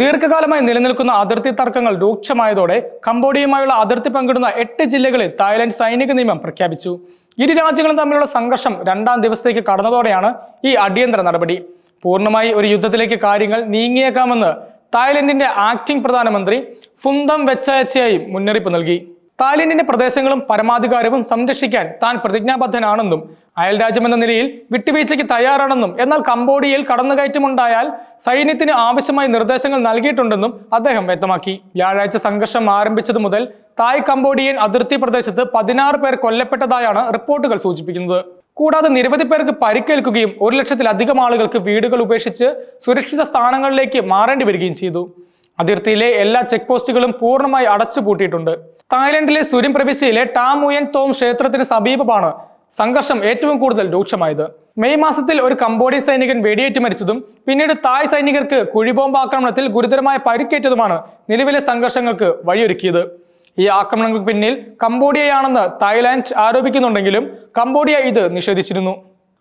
ദീർഘകാലമായി നിലനിൽക്കുന്ന അതിർത്തി തർക്കങ്ങൾ രൂക്ഷമായതോടെ കംബോഡിയയുമായുള്ള അതിർത്തി പങ്കിടുന്ന എട്ട് ജില്ലകളിൽ തായ്ലൻഡ് സൈനിക നിയമം പ്രഖ്യാപിച്ചു. ഇരു രാജ്യങ്ങളും തമ്മിലുള്ള സംഘർഷം രണ്ടാം ദിവസത്തേക്ക് കടന്നതോടെയാണ് ഈ അടിയന്തര നടപടി. പൂർണമായി ഒരു യുദ്ധത്തിലേക്ക് കാര്യങ്ങൾ നീങ്ങിയേക്കാമെന്ന് തായ്ലൻഡിന്റെ ആക്ടിംഗ് പ്രധാനമന്ത്രി ഫുന്തം വെച്ചയച്ചയായി മുന്നറിയിപ്പ് നൽകി. തായ്ലൻഡിന്റെ പ്രദേശങ്ങളും പരമാധികാരവും സംരക്ഷിക്കാൻ താൻ പ്രതിജ്ഞാബദ്ധനാണെന്നും അയൽരാജ്യമെന്ന നിലയിൽ വിട്ടുവീഴ്ചയ്ക്ക് തയ്യാറാണെന്നും എന്നാൽ കംബോഡിയയിൽ കടന്നുകയറ്റമുണ്ടായാൽ സൈന്യത്തിന് ആവശ്യമായ നിർദ്ദേശങ്ങൾ നൽകിയിട്ടുണ്ടെന്നും അദ്ദേഹം വ്യക്തമാക്കി. വ്യാഴാഴ്ച സംഘർഷം ആരംഭിച്ചതു മുതൽ തായ് കംബോഡിയൻ അതിർത്തി പ്രദേശത്ത് പതിനാറ് പേർ കൊല്ലപ്പെട്ടതായാണ് റിപ്പോർട്ടുകൾ സൂചിപ്പിക്കുന്നത്. കൂടാതെ നിരവധി പേർക്ക് പരിക്കേൽക്കുകയും ഒരു ലക്ഷത്തിലധികം ആളുകൾക്ക് വീടുകൾ ഉപേക്ഷിച്ച് സുരക്ഷിത സ്ഥാനങ്ങളിലേക്ക് മാറേണ്ടി വരികയും ചെയ്തു. അതിർത്തിയിലെ എല്ലാ ചെക്ക് പോസ്റ്റുകളും പൂർണമായി അടച്ചുപൂട്ടിയിട്ടുണ്ട്. തായ്ലൻഡിലെ സുരിം പ്രവിശ്യയിലെ ടാമുയൻ തോം ക്ഷേത്രത്തിന് സമീപമാണ് സംഘർഷം ഏറ്റവും കൂടുതൽ രൂക്ഷമായത്. മെയ് മാസത്തിൽ ഒരു കംബോഡിയൻ സൈനികൻ വെടിയേറ്റ് മരിച്ചതും പിന്നീട് തായ് സൈനികർക്ക് കുഴിബോംബ് ആക്രമണത്തിൽ ഗുരുതരമായ പരിക്കേറ്റതുമാണ് നിലവിലെ സംഘർഷങ്ങൾക്ക് വഴിയൊരുക്കിയത്. ഈ ആക്രമണങ്ങൾക്ക് പിന്നിൽ കംബോഡിയയാണെന്ന് തായ്ലാന്റ് ആരോപിക്കുന്നുണ്ടെങ്കിലും കംബോഡിയ ഇത് നിഷേധിച്ചിരുന്നു.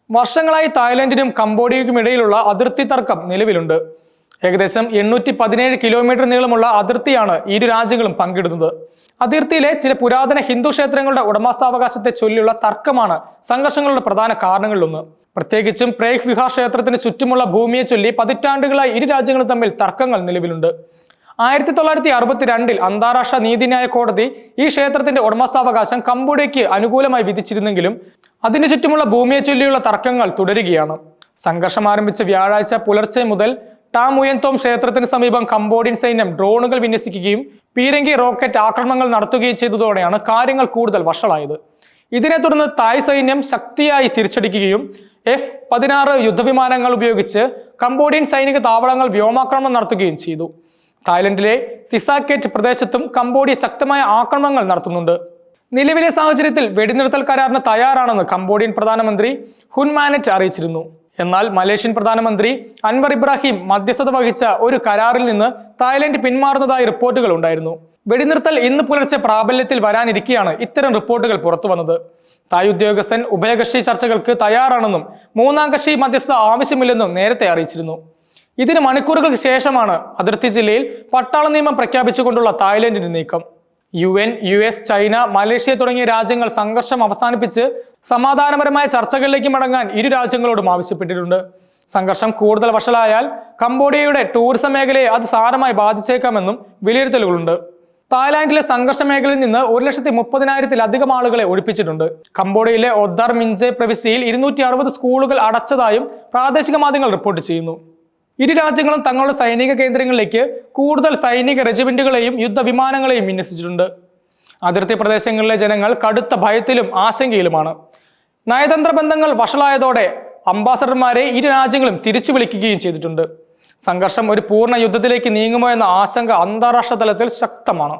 വർഷങ്ങളായി തായ്ലാന്റിനും കംബോഡിയയ്ക്കും ഇടയിലുള്ള അതിർത്തി തർക്കം നിലവിലുണ്ട്. ഏകദേശം എണ്ണൂറ്റി പതിനേഴ് കിലോമീറ്റർ നീളമുള്ള അതിർത്തിയാണ് ഇരു രാജ്യങ്ങളും പങ്കിടുന്നത്. അതിർത്തിയിലെ ചില പുരാതന ഹിന്ദു ക്ഷേത്രങ്ങളുടെ ഉടമസ്ഥാവകാശത്തെ ചൊല്ലിയുള്ള തർക്കമാണ് സംഘർഷങ്ങളുടെ പ്രധാന കാരണങ്ങളിലൊന്ന്. പ്രത്യേകിച്ചും പ്രേഹ് വിഹാർ ക്ഷേത്രത്തിന് ചുറ്റുമുള്ള ഭൂമിയെ ചൊല്ലി പതിറ്റാണ്ടുകളായി ഇരു രാജ്യങ്ങളും തമ്മിൽ തർക്കങ്ങൾ നിലവിലുണ്ട്. ആയിരത്തി തൊള്ളായിരത്തി അറുപത്തിരണ്ടിൽ അന്താരാഷ്ട്ര നീതിന്യായ കോടതി ഈ ക്ഷേത്രത്തിന്റെ ഉടമസ്ഥാവകാശം കംബോഡിയയ്ക്ക് അനുകൂലമായി വിധിച്ചിരുന്നെങ്കിലും അതിനു ചുറ്റുമുള്ള ഭൂമിയെ ചൊല്ലിയുള്ള തർക്കങ്ങൾ തുടരുകയാണ്. സംഘർഷം ആരംഭിച്ച വ്യാഴാഴ്ച പുലർച്ചെ മുതൽ ടാമുയൻതോം ക്ഷേത്രത്തിന് സമീപം കംബോഡിയൻ സൈന്യം ഡ്രോണുകൾ വിന്യസിക്കുകയും പീരങ്കി റോക്കറ്റ് ആക്രമണങ്ങൾ നടത്തുകയും ചെയ്തതോടെയാണ് കാര്യങ്ങൾ കൂടുതൽ വഷളായത്. ഇതിനെ തുടർന്ന് തായ് സൈന്യം ശക്തിയായി തിരിച്ചടിക്കുകയും എഫ് പതിനാറ് യുദ്ധവിമാനങ്ങൾ ഉപയോഗിച്ച് കംബോഡിയൻ സൈനിക താവളങ്ങൾ വ്യോമാക്രമണം നടത്തുകയും ചെയ്തു. തായ്ലൻഡിലെ സിസാക്കേറ്റ് പ്രദേശത്തും കംബോഡിയ ശക്തമായ ആക്രമണങ്ങൾ നടത്തുന്നുണ്ട്. നിലവിലെ സാഹചര്യത്തിൽ വെടിനിർത്തൽ കരാറിന് തയ്യാറാണെന്ന് കംബോഡിയൻ പ്രധാനമന്ത്രി ഹുൻമാനറ്റ് അറിയിച്ചിരുന്നു. എന്നാൽ മലേഷ്യൻ പ്രധാനമന്ത്രി അൻവർ ഇബ്രാഹിം മധ്യസ്ഥത വഹിച്ച ഒരു കരാറിൽ നിന്ന് തായ്ലൻഡ് പിന്മാറുന്നതായി റിപ്പോർട്ടുകൾ ഉണ്ടായിരുന്നു. വെടിനിർത്തൽ ഇന്ന് പുലർച്ചെ പ്രാബല്യത്തിൽ വരാനിരിക്കെയാണ് ഇത്തരം റിപ്പോർട്ടുകൾ പുറത്തു വന്നത്. തായ് ഉദ്യോഗസ്ഥൻ ഉഭയകക്ഷി ചർച്ചകൾക്ക് തയ്യാറാണെന്നും മൂന്നാം കക്ഷി മധ്യസ്ഥത ആവശ്യമില്ലെന്നും നേരത്തെ അറിയിച്ചിരുന്നു. ഇതിന് മണിക്കൂറുകൾക്ക് ശേഷമാണ് അതിർത്തി ജില്ലയിൽ പട്ടാള നിയമം പ്രഖ്യാപിച്ചുകൊണ്ടുള്ള തായ്ലൻഡിന്റെ നീക്കം. U N U S China Malaysia തുടങ്ങിയ രാജ്യങ്ങൾ സംഘർഷം അവസാനിപ്പിച്ച് സമാധാനപരമായ ചർച്ചകളിലേക്ക് മടങ്ങാൻ ഇരു രാജ്യങ്ങളോടും ആവശ്യപ്പെട്ടിട്ടുണ്ട്. സംഘർഷം കൂടുതൽ വഷളായാൽ കംബോഡിയയുടെ ടൂറിസം മേഖലയെ അത് സാരമായി ബാധിച്ചേക്കാമെന്നും വിലയിരുത്തലുകളുണ്ട്. തായ്ലാന്റിലെ സംഘർഷ മേഖലയിൽ നിന്ന് ഒരു ലക്ഷത്തി മുപ്പതിനായിരത്തിലധികം ആളുകളെ ഒഴിപ്പിച്ചിട്ടുണ്ട്. കംബോഡിയയിലെ ഒദ്ദർ മിഞ്ചെ പ്രവിശ്യയിൽ ഇരുന്നൂറ്റി സ്കൂളുകൾ അടച്ചതായും പ്രാദേശിക മാധ്യമങ്ങൾ റിപ്പോർട്ട് ചെയ്യുന്നു. ഇരു രാജ്യങ്ങളും തങ്ങളുടെ സൈനിക കേന്ദ്രങ്ങളിലേക്ക് കൂടുതൽ സൈനിക റെജിമെന്റുകളെയും യുദ്ധവിമാനങ്ങളെയും വിന്യസിച്ചിട്ടുണ്ട്. അതിർത്തി പ്രദേശങ്ങളിലെ ജനങ്ങൾ കടുത്ത ഭയത്തിലും ആശങ്കയിലുമാണ്. നയതന്ത്ര ബന്ധങ്ങൾ വഷളായതോടെ അംബാസഡർമാരെ ഇരു രാജ്യങ്ങളും തിരിച്ചു വിളിക്കുകയും ചെയ്തിട്ടുണ്ട്. സംഘർഷം ഒരു പൂർണ യുദ്ധത്തിലേക്ക് നീങ്ങുമോ എന്ന ആശങ്ക അന്താരാഷ്ട്ര തലത്തിൽ ശക്തമാണ്.